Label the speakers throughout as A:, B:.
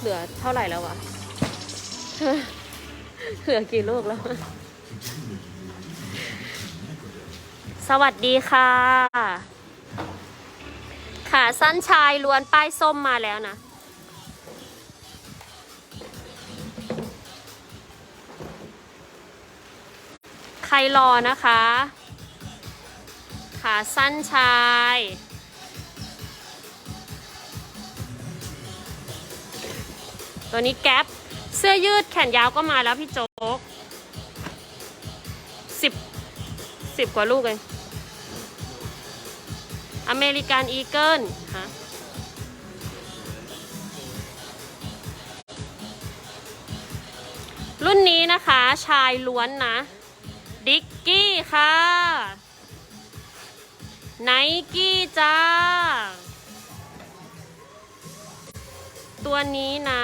A: เหลือเท่าไหร่แล้ววะเหลือกี่ลูกแล้ว สวัสดีค่ะ ขาสั้นชายล้วนป้ายส้มมาแล้วนะใครรอนะคะ ขาสั้นชาย ตัวนี้แก๊ปเสื้อยืดแขนยาวก็มาแล้วพี่โจ๊กสิบสิบกว่าลูกเองอเมริกันอีเกิลฮะรุ่นนี้นะคะชายล้วนนะ ดิกกี้ค่ะไนกี้จ้า ตัวนี้นะ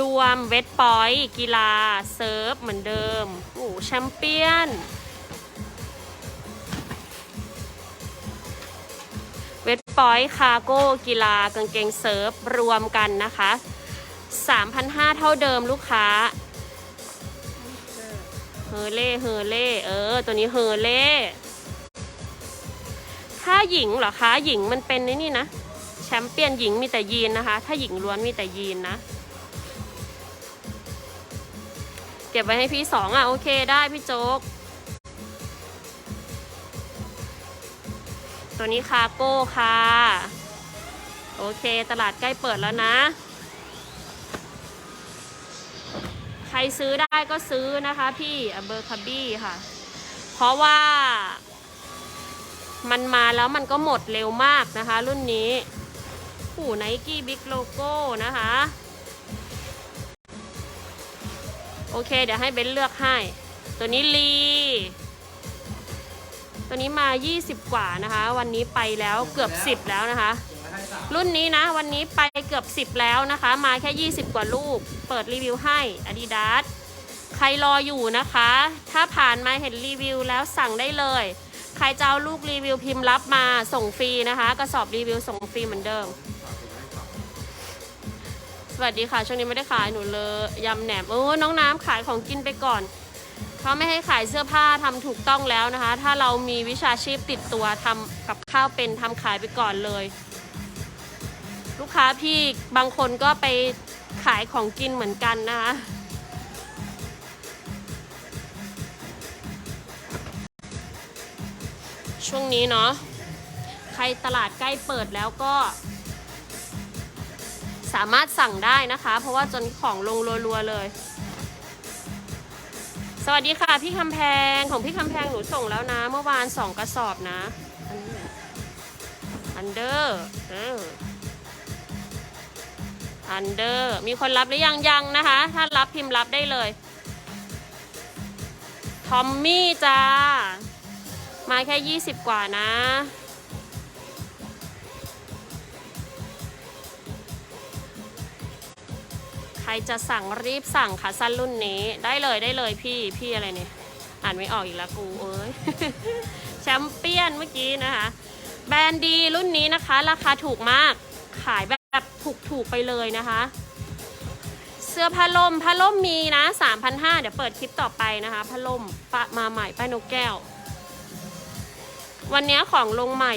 A: รวมเวทปอยกีฬา เซิร์ฟ เหมือนเดิมโอ้แชมเปี้ยน เวทปอยคาโก้กีฬากางเกงเซิร์ฟ รวมกันนะคะ 3,500 เท่าเดิมลูกค้า เฮเล่เฮเล่เออ ตัวนี้เฮเล่ถ้าหญิงเหรอคะ หญิงมันเป็นในนี่นะ แชมเปี้ยนหญิงมีแต่ยีนนะคะ ถ้าหญิงล้วนมีแต่ยีนนะ เก็บไว้ให้พี่สองอะโอเคได้พี่โจ๊ก ตัวนี้คาโก้ค่ะ โอเคตลาดใกล้เปิดแล้วนะ ใครซื้อได้ก็ซื้อนะคะพี่เบอร์คาบี้ค่ะ เพราะว่า มันมาแล้วมันก็หมดเร็วมากนะคะ รุ่นนี้ผู้ไนกี้บิ๊กโลโก้นะคะ โอเค เดี๋ยวให้เบนเลือกให้ ตัวนี้ลี ตัวนี้มา 20 กว่านะคะ วันนี้ไปแล้วเกือบ 10 แล้วนะคะ รุ่นนี้นะ วันนี้ไปเกือบ 10 แล้วนะคะ มาแค่ 20 กว่าลูก เปิดรีวิวให้ Adidas ใครรออยู่นะคะ ถ้าผ่านมาเห็นรีวิวแล้วสั่งได้เลย ใครจะเอาลูกรีวิวพิมพ์รับมาส่งฟรีนะคะ กระสอบรีวิวส่งฟรีเหมือนเดิม สวัสดีค่ะ ช่วงนี้ไม่ได้ขายหนูเลยยำแหนม โอ้ น้องน้ำขายของกินไปก่อน เขาไม่ให้ขายเสื้อผ้าทำถูกต้องแล้วนะคะ ถ้าเรามีวิชาชีพติดตัวทำกับข้าวเป็นทำขายไปก่อนเลย ลูกค้าพี่บางคนก็ไปขายของกินเหมือนกันนะคะช่วงนี้เนาะใครตลาดใกล้เปิดแล้วก็ สามารถสั่งได้นะคะ เพราะว่าจนของลงรัวๆเลย สวัสดีค่ะพี่คำแพงของพี่คำแพงหนูส่งแล้วนะ เมื่อวานสองกระสอบนะ อันเดอร์เอออันเดอร์มีคนรับหรือยังยังนะคะ ถ้ารับพิมพ์รับได้เลยทอมมี่จ้ามาแค่ 20 กว่านะ จะสั่งรีบสั่งค่ะสั้นรุ่นนี้ได้เลยได้เลยพี่พี่อะไรเนี่ยอ่านไม่ออกอีกแล้วกูเอ้ยแชมเปี้ยนเมื่อกี้นะคะ แบรนด์ดีรุ่นนี้นะคะ ราคาถูกมากขายแบบถูกๆไปเลยนะคะ เสื้อผ้าล่มผ้าล่มมีนะ3,500เดี๋ยวเปิดคลิปต่อไปนะคะผ้าล่มปะมาใหม่ป้ายนกแก้ว วันนี้ของลงใหม่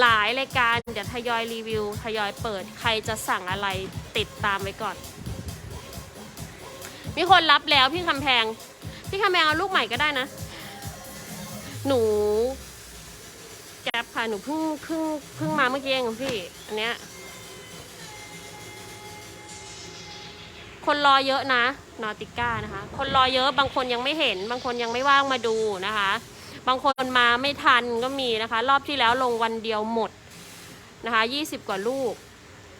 A: หลายรายการเดี๋ยวทยอยรีวิว ทยอยเปิดใครจะสั่งอะไรติดตามไว้ก่อน มีคนรับแล้วพี่คำแพง พี่คำแพงเอาลูกใหม่ก็ได้นะ หนูแก๊ปค่ะหนูเพิ่งเพิ่งเพิ่งมาเมื่อกี้เองพี่ อันเนี้ย คนรอเยอะนะนอติก้านะคะ คนรอเยอะบางคนยังไม่เห็น บางคนยังไม่ว่างมาดูนะคะ บางคนมาไม่ทันก็มีนะคะ รอบที่แล้วลงวันเดียวหมดนะคะยี่สิบกว่าลูก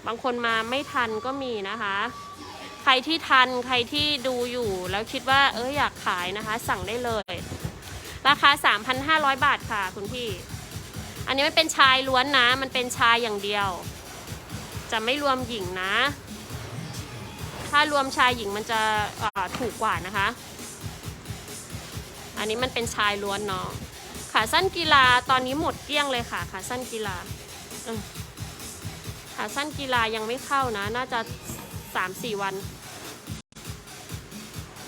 A: บางคนมาไม่ทันก็มีนะคะ รที่ทันใครที่ดูอยู่แล้วคิดว่าเอออยากขายนะคะ สั่งได้เลย ราคา 3,500 บาทค่ะคุณพี่ อันนี้ไมันเป็นชายล้วนนะ มันเป็นชายอย่างเดียว จะไม่รวมหญิงนะ ถ้ารวมชายหญิงมันจะถูกกว่านะคะ อันนี้มันเป็นชายล้วนเนาะขาสั้นกีฬาตอนนี้หมดเกลี้ยงเลยค่ะ ขาสั้นกีฬาขขาสั้นกีฬายังไม่เข้านะ น่าจะสามสี่วัน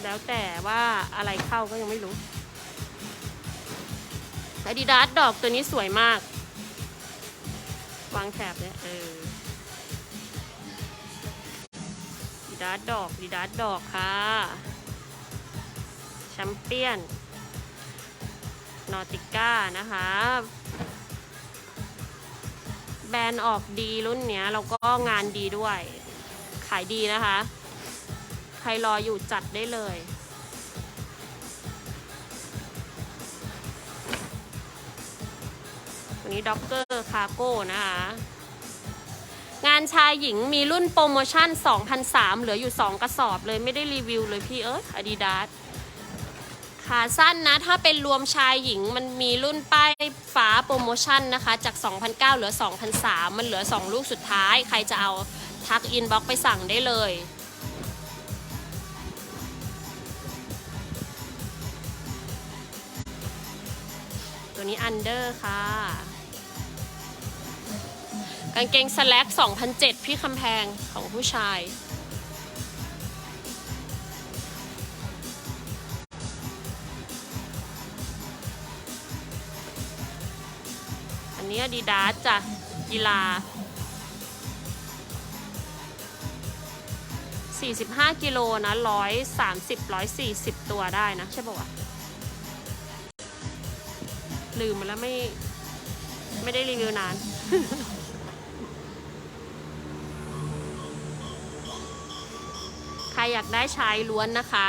A: แล้วแต่ว่าอะไรเข้าก็ยังไม่รู้ a d i d a s ดอกตัวนี้สวยมาก วางแถบเนี่ยเออดีดาสดอกดีดาสดอกค่ะแชมเปี้ยน นอติก้านะคะ แบรนด์ออกดีรุ่นเนี้ย แล้วก็งานดีด้วย ขายดีนะคะ ใครรออยู่จัดได้เลย ตัวนี้ด็อกเกอร์คาโก้นะคะ งานชายหญิงมีรุ่นโปรโมชั่น 2,003เหลืออยู่ 2 กระสอบเลยไม่ได้รีวิวเลยพี่เอ้ยอาดิดาสขาสั้นนะ ถ้าเป็นรวมชายหญิงมันมีรุ่นป้ายฟ้าโปรโมชั่นนะคะ จาก 2,009เหลือ 2,003 มันเหลือ 2 ลูกสุดท้าย ใครจะเอาทักอินบ็อกไปสั่งได้เลย ตัวนี้อันเดอร์ค่ะ กางเกงสแล็ก2007 พี่คำแพงของผู้ชาย อันนี้ดีดาจ้ะกีฬา 45 กิโลนะ 130 140 ตัวได้นะ ใช่ป่าวะ ลืมมาแล้วไม่ไม่ได้รีวิวนาน ใครอยากได้ชายล้วนนะคะ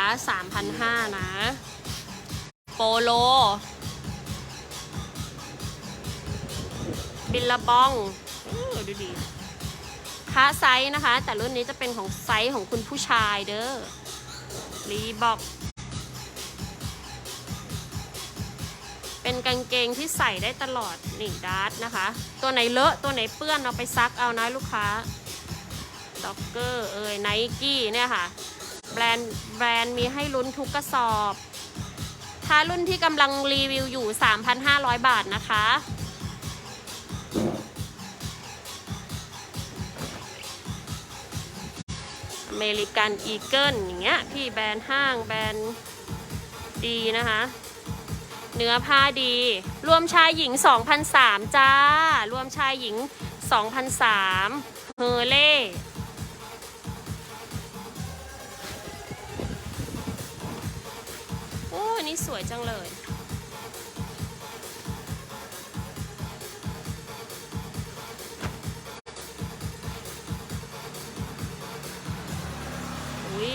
A: 3,500นะ โปโล บิลลาบองอดูดีค้าไซส์นะคะ แต่รุ่นนี้จะเป็นของไซส์ของคุณผู้ชายเด้อรีบอก เป็นกางเกงที่ใส่ได้ตลอดนี่ดาร์ตนะคะ ตัวไหนเลอะตัวไหนเปื้อนเอาไปซักเอานะลูกค้าด็อกเกอร์เอ่ยไนกี้เนี่ยค่ะ แบรนด์แบรนด์มีให้ลุ้นทุกกระสอบ ถ้ารุ่นที่กำลังรีวิวอยู่ 3,500 บาทนะคะอเมริกันอีเกิลอย่างเงี้ยพี่แบรนด์ห้างแบรนด์ดีนะคะ เนื้อผ้าดี รวมชายหญิง 2,003จ้า รวมชายหญิง 2,003เฮอเล่โอ้อันนี้สวยจังเลยอุ้ย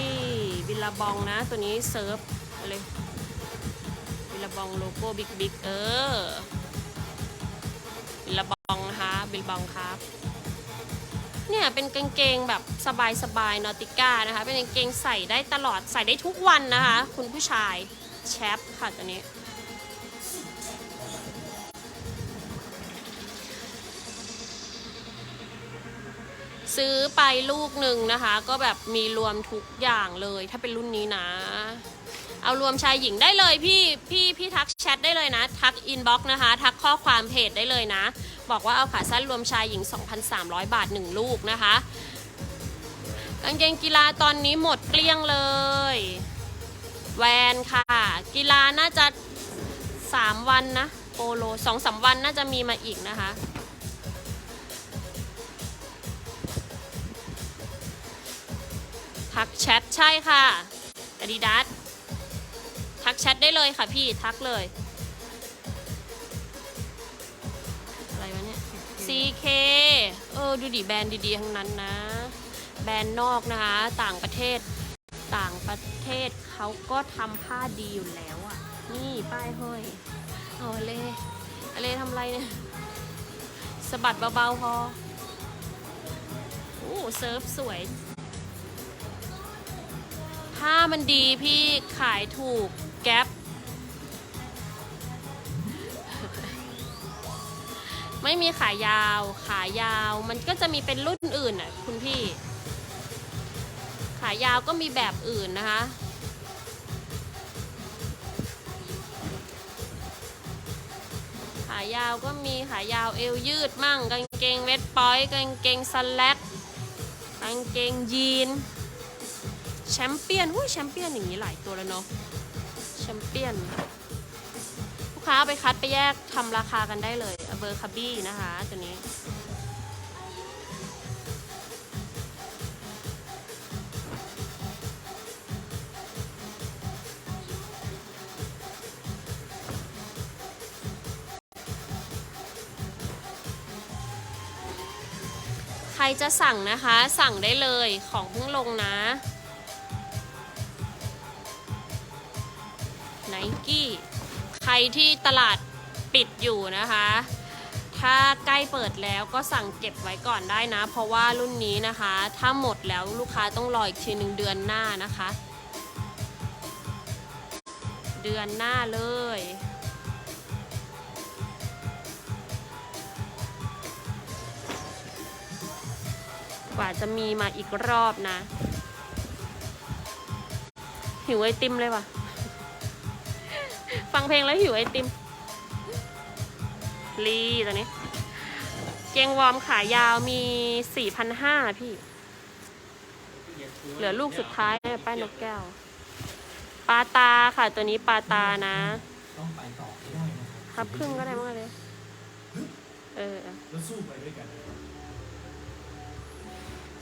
A: บิลลาบองนะ ตัวนี้เซิร์ฟอะไร บิลบองโลโก้บิ๊กบิ๊กเออบิลบองนะคะบิลบองครับ เนี่ยเป็นกางเกงแบบสบายสบายนอติก้านะคะ เป็นกางเกงใส่ได้ตลอดใส่ได้ทุกวันนะคะ คุณผู้ชายแชปค่ะตัวนี้ซื้อไปลูกหนึ่งนะคะ ก็แบบมีรวมทุกอย่างเลยถ้าเป็นรุ่นนี้นะ เอารวมชายหญิงได้เลยพี่พี่พี่ทักแชทได้เลยนะ ทักอินบ็อกซ์นะคะ ทักข้อความเพจได้เลยนะ บอกว่าเอาขาสั้นรวมชายหญิง 2,300 บาท 1 ลูกนะคะ กางเกงกีฬาตอนนี้หมดเกลี้ยงเลย แวนค่ะ กีฬาน่าจะ 3 วันนะโปโล2-3วันน่าจะมีมาอีกนะคะทักแชทใช่ค่ะ Adidas ทักแชทได้เลยค่ะพี่ทักเลย อะไรวะเนี่ย CK เออดูดิแบรนด์ดีๆ ทั้งนั้นนะ แบรนด์นอกนะคะ ต่างประเทศต่างประเทศเขาก็ทำผ้าดีอยู่แล้วอะ นี่ป้ายห้อยเอาอเล่อเล่ทำไรเนี่ยสะบัดเบาๆพอโอ้เซิร์ฟสวยถ้ามันดีพี่ขายถูก แก๊ปไม่มีขายาว ขายาว มันก็จะมีเป็นรุ่นอื่นอะคุณพี่ ขายาวก็มีแบบอื่นนะคะ ขายาวก็มีขายาวเอวยืดมั่ง กางเกงเวทปอยกางเกงสแลกกางเกงยีนแชมเปี้ยนหุ้ยแชมเปี้ยนอย่างนี้หลายตัวแล้วเนาะ ชมเปี้ยน ลูกค้าเอาไปคัดไปแยกทำราคากันได้เลยเบอร์คาบี้นะคะตัวนี้ใครจะสั่งนะคะสั่งได้เลยของเพิ่งลงนะ ไนกี้ใครที่ตลาดปิดอยู่นะคะ ถ้าใกล้เปิดแล้วก็สั่งเก็บไว้ก่อนได้นะ เพราะว่ารุ่นนี้นะคะ ถ้าหมดแล้วลูกค้าต้องรออีกทีหนึ่งเดือนหน้านะคะ เดือนหน้าเลยกว่าจะมีมาอีกรอบนะ หิวไอติมเลยว่ะ ฟังเพลงแล้วหิวไอติมลีตัวนี้ เกงวอร์มขายาวมี 4,500 พี่ เหลือลูกสุดท้ายเนี่ยป้ายนกแก้ว ปลาตาค่ะตัวนี้ปลาตานะ
B: ต้องไปต่อให้ได้นะค
A: ครับครึ่งก็ได้มั้งเลย เออ
B: แล้วสู้ไปด้วยกัน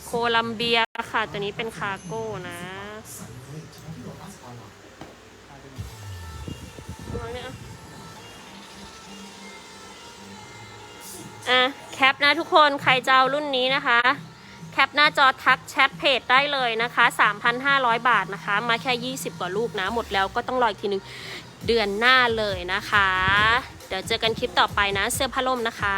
A: โคลัมเบียค่ะ ตัวนี้เป็นคาร์โก้นะ อะแคปนะทุกคนใครจะเอารุ่นนี้นะคะ แคปหน้าจอทักแชทเพจได้เลยนะคะ 3,500 บาทนะคะ มาแค่ 20 กว่าลูกนะ หมดแล้วก็ต้องรออีกทีหนึงเดือนหน้าเลยนะคะ เดี๋ยวเจอกันคลิปต่อไปนะ เสื้อผ้าล่มนะคะ